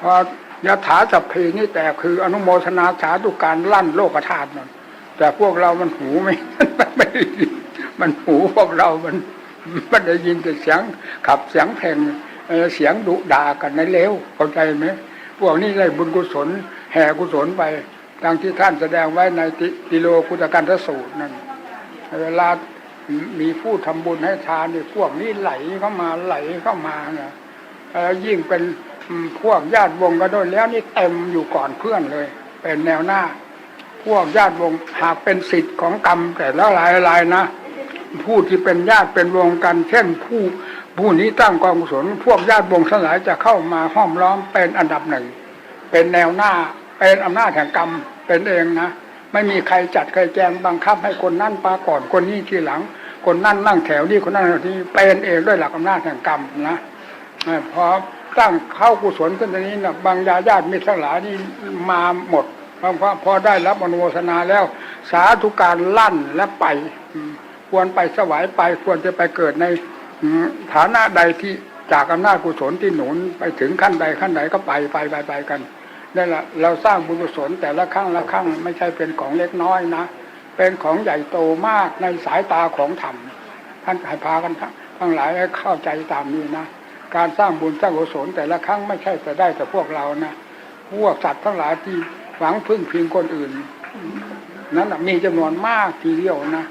พอยถาสัพเพนี่แต่คืออนุโมทนาสาธุการลั่นโลกธาตุนั่นแต่พวกเรามันหูไม่ไม่ได้ยินมันหูพวกเรามันมันได้ยินแต่เสียงขับเสียงเพลงเอ่อเสียงดุด่ากันในเลวเข้าใจไหมพวกนี้ได้บุญกุศล แห่กุศลไปดังที่ท่านแสดงไว้ในติติโลกุตกันทสูตรนั่นเวลามีผู้ทำบุญให้ทานเนี่ยพวกนี้ไหลเข้ามาไหลเข้ามาเนี่ยยิ่งเป็น พวกญาติวงกันด้วยแล้วนี่เต็มอยู่ก่อนเพื่อนเลย เป็นแนวหน้า พวกญาติวงหากเป็นสิทธิ์ของกรรมแต่ละรายรายนะผู้ที่เป็นญาติเป็นวงกัน เช่นผู้ผู้นี้ตั้งกองกุศลพวกญาติวงทั้งหลายจะเข้ามาห้อมล้อมเป็นอันดับหนึ่ง เป็นแนวหน้าเป็นอำนาจแห่งกรรมเป็นเองนะไม่มีใครจัดใครแจงบังคับให้คนนั่นปาก่อนคนนี้ทีหลัง คนนั่นนั่งแถวนี้คนนั่นแถวนี้เป็นเองด้วยหลักอำนาจแห่งกรรมนะเอ อพอตั้งเข้ากุศลขึ้นตรงนี้นะบางญาญาติมิตรทั้งหลายนี่มาหมดพอพอพอได้รับอนุโมทนาแล้ว สาธุการลั่นและไป ควรไปสวายไปควรจะไปเกิดในฐานะใดที่จากอำนาจกุศลที่หนุนไปถึงขั้นใดขั้นใดก็ไปไปไปไปกันนั่นแหละเราสร้างบุญกุศลแต่ละครั้งละครั้งไม่ใช่เป็นของเล็กน้อยนะ เป็นของใหญ่โตมากในสายตาของธรรมท่านให้พากันทั้งทั้งหลายให้เข้าใจตามนี้นะ การสร้างบุญสร้างกุศลแต่ละครั้งไม่ใช่แต่ได้แต่พวกเรานะพวกสัตว์ทั้งหลายที่หวังพึ่งพิงคนอื่น นั้นมีจำนวนมากทีเดียวนะ